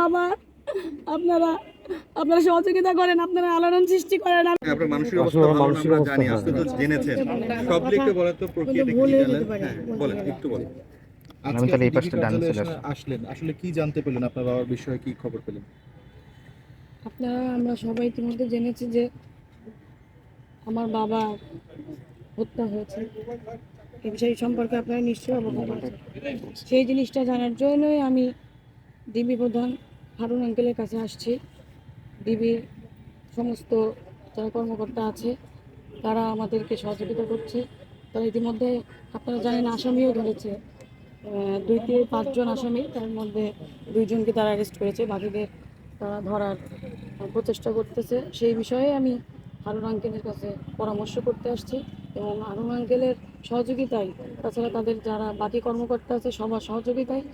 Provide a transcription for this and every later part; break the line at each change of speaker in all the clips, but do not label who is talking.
বাবা আপনারা আপনারা সহযোগিতা করেন আপনারা আলোড়ন সৃষ্টি করেন।
আপনার মানসিক অবস্থা ভালো আমরা জানি আজকে তো জেনেছেন। সব লিখে বলেন তো প্রক্রিয়াটা কি জানেন। হ্যাঁ
বলে
বলেন একটু বলেন।
আমি
আজকে
তাহলে এই পাশটা ডানে চলে
আসলেন? আসলে কি জানতে পেলেন? আপনার বাবার বিষয়ে কি খবর পেলেন?
আপনারা আমরা সবাই ইতিমধ্যে জেনেছি যে আমার বাবা হত্যা হয়েছে। এই বিষয় সম্পর্কে আপনারা নিশ্চয়ই অবগত সেই জিনিসটা জানার জন্যই আমি ডিবি প্রধান হারুন আঙ্কেলের কাছে আসছি। ডিবির সমস্ত যারা কর্মকর্তা আছে, তারা আমাদেরকে সহযোগিতা করছে। তারা ইতিমধ্যে আপনারা জানেন আসামিও ধরেছে। দুই থেকে পাঁচজন আসামি, তার মধ্যে দুইজনকে তারা অ্যারেস্ট করেছে। বাকিদের তারা ধরার প্রচেষ্টা করতেছে। সেই বিষয়ে আমি হারুন আঙ্কেলের কাছে পরামর্শ করতে আসছি এবং হারুন আঙ্কেলের সহযোগিতায়, তাছাড়া তাদের যারা বাকি কর্মকর্তা আছে, সবার সহযোগিতায়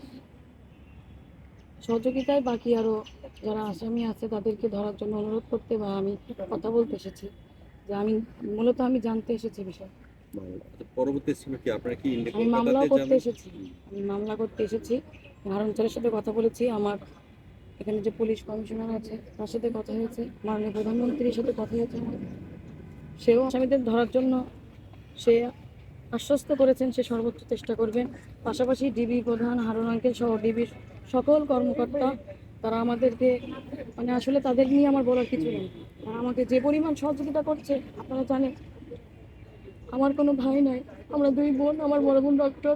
সহযোগিতায় বাকি আরও যারা আসামি আছে তাদেরকে ধরার জন্য অনুরোধ করতে বা আমি কথা বলতে এসেছি। যে আমি মূলত আমি জানতে এসেছি বিষয়।
পরবর্তী কি? আপনারা কি
আমি মামলাও করতে এসেছি। আমি মামলা করতে এসেছি। হারুন স্যারের সাথে কথা বলেছি। আমার এখানে যে পুলিশ কমিশনার আছে তার সাথে কথা হয়েছে। মাননীয় প্রধানমন্ত্রীর সাথে কথা হয়েছে। আমার সেও আসামিদের ধরার জন্য সে আশ্বস্ত করেছেন সে সর্বোচ্চ চেষ্টা করবেন পাশাপাশি ডিবি প্রধান হারুন আঙ্কেল সহ ডিবির সকল কর্মকর্তা, তারা আমাদেরকে মানে আসলে তাদের নিয়ে আমার বলার কিছু নেই। তারা আমাকে যে পরিমাণ সহযোগিতা করছে, আপনারা জানেন, আমার কোনো ভাই নাই, আমরা দুই বোন, আমার বড় বোন ডক্টর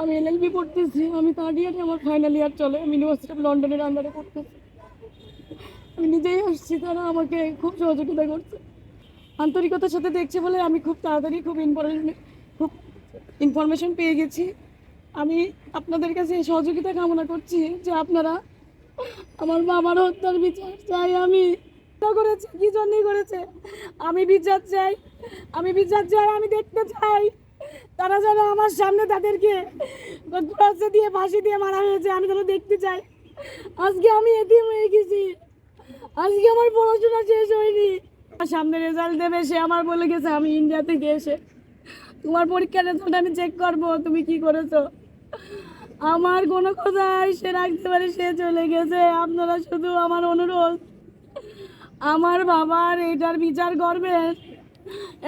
আমি এলএলবি পড়তেছি, আমি থার্ড ইয়ারে আমার ফাইনাল ইয়ার চলে, আমি ইউনিভার্সিটি অফ লন্ডনের আন্ডারে পড়তেছি। আমি নিজেই আসছি, তারা আমাকে খুব সহযোগিতা করছে। আন্তরিকতার সাথে দেখছে বলে আমি খুব তাড়াতাড়ি খুব ইনফরমেশন খুব ইনফরমেশন পেয়ে গেছি। আমি আপনাদের কাছে সহযোগিতা কামনা করছি যে আপনারা আমার বাবার হত্যার বিচার চাই, আমি করেছে, কি জন্যই করেছে? আমি বিচার চাই, আমি বিচার চাই আমি দেখতে চাই। তারা যেন আমার সামনে তাদেরকে দিয়ে, ফাঁসি দিয়ে মারা হয়েছে, আমি যেন দেখতে চাই। আজকে আমি এতিম হয়ে গেছি। আজকে আমার পড়াশোনা শেষ হয়নি। সামনে রেজাল্ট দেবে, সে আমার বলে গেছে, আমি ইন্ডিয়া থেকে এসে তোমার পরীক্ষার রেজাল্ট আমি চেক করব, তুমি কি করেছ? আমার কোনো কথাই সে রাখতে পারে, সে চলে গেছে। আপনারা শুধু আমার অনুরোধ, আমার বাবার এটার বিচার করবেন।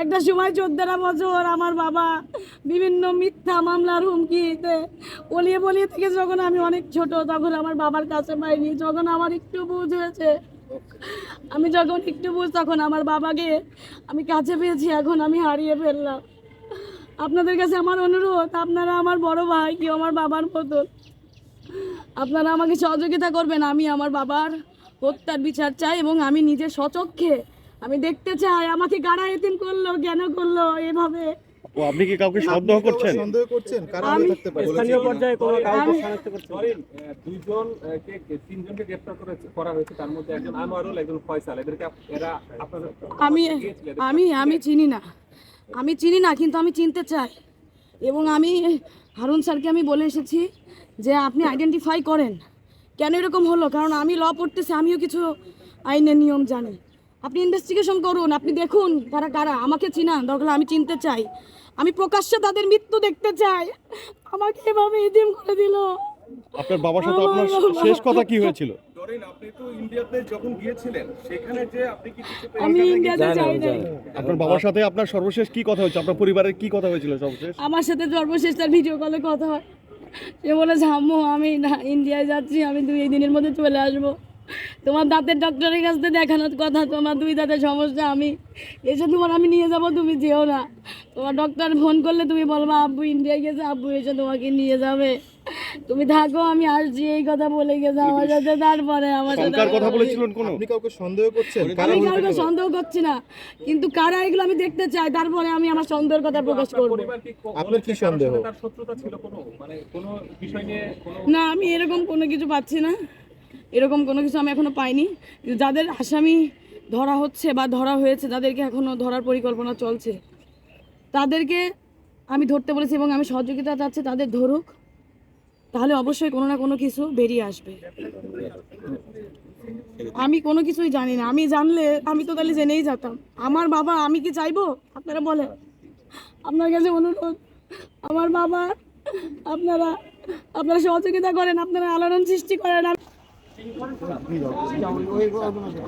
একটা সময় চোদ্দটা বছর আমার বাবা বিভিন্ন মিথ্যা মামলার হুমকিতে বলিয়ে বলিয়ে থেকে, যখন আমি অনেক ছোট, তখন আমার বাবার কাছে পাইনি, যখন আমার একটু বুঝ হয়েছে আমি যখন একটু বুঝ, তখন আমার বাবাকে আমি কাছে পেয়েছি, এখন আমি হারিয়ে ফেললাম। আপনাদের কাছে আমার অনুরোধ, আপনারা আমার বড় ভাই কি আমার বাবার মতন আপনারা আমাকে সহযোগিতা করবেন, আমি আমার বাবার হত্যার বিচার চাই এবং আমি নিজের সচক্ষে, আমি দেখতে চাই, আমাকে গাড়া এতিম করল, কেন করল, এভাবে।
ও আপনি কি কাউকে সন্দেহ করছেন?
সন্দেহ করছেন? কারা থাকতে পারে?
স্থানীয় পর্যায়ে কোনো? কাউকে শনাক্ত করতে পারেন দুইজন কে তিনজনকে গ্রেফতার করেছে করা হয়েছে তার মধ্যে একজন আনোয়ারুল একজন ফয়সাল। এদেরকে এরা আপনার
আমি আমি আমি চিনি না। আমি চিনি না কিন্তু আমি চিনতে চাই। এবং আমি হারুন স্যারকে আমি বলে এসেছি যে আপনি আইডেন্টিফাই করেন। কেন এরকম হলো? কারণ আমি ল পড়তেছি আমিও কিছু আইনের নিয়ম জানি। আপনি ইনভেস্টিগেশন করুন আপনি দেখুন তারা কারা আমাকে চিনান দরকার আমি চিনতে চাই। আমি প্রকাশ্যে তাদের মৃত্যু দেখতে চাই। আমাকে এভাবে এদিম করে দিল।
আপনার বাবার সাথে আপনার শেষ কথা কি হয়েছিল?
ধরেন আপনি তো ইন্ডিয়াতে যখন গিয়েছিলেন সেখানে যে আপনি কি কিছু
আমি ইন্ডিয়াতে যাই নাই
আপনার বাবার সাথে আপনার সর্বশেষ কি কথা হয়েছে? আপনার পরিবারের কি কথা হয়েছিল সর্বশেষ?
আমার সাথে সর্বশেষ তার ভিডিও কলে কথা হয়। সে বলেছে আম্মু আমি না ইন্ডিয়ায় যাচ্ছি আমি দুই দিনের মধ্যে চলে আসব। তোমার দাঁতের ডক্টরের কাছ থেকে দেখানোর কথা তোমার দুই দাঁতের সমস্যা আমি। এসে তোমার আমি নিয়ে যাব তুমি যেও না। তোমার ডক্টর ফোন করলে তুমি বলবা আব্বু ইন্ডিয়ায় গেছে আব্বু এসে তোমাকে নিয়ে যাবে। তুমি থাকো আমি আসছি এই কথা বলে গেছে আমার সাথে তারপরে আমার সাথে
কথা বলেছিলেন কোনো?
আপনি কাউকে সন্দেহ করছেন?
আমি কাউকে সন্দেহ করছি না। কিন্তু কারা এগুলো আমি দেখতে চাই তারপরে আমি আমার সন্দেহের কথা প্রকাশ করব।
আপনার কি সন্দেহ?
তার শত্রুতা ছিল কোনো? মানে কোনো বিষয় নিয়ে
না আমি এরকম কোনো কিছু পাচ্ছি না। এরকম কোনো কিছু আমি এখনও পাইনি। যাদের আসামি ধরা হচ্ছে বা ধরা হয়েছে যাদেরকে এখনও ধরার পরিকল্পনা চলছে। তাদেরকে আমি ধরতে বলেছি এবং আমি সহযোগিতা চাচ্ছি, তাদের ধরুক। তাহলে অবশ্যই কোনো না কোনো কিছু বেরিয়ে আসবে। আমি কোনো কিছুই জানি না। আমি জানলে আমি তো তাহলে জেনেই যেতাম। আমার বাবা আমি কি চাইব? আপনারা বলেন। আপনার কাছে অনুরোধ, আমার বাবা, আপনারা আপনারা সহযোগিতা করেন, আপনারা আলোড়ন সৃষ্টি করেন। Mira, ya oigo algunas de.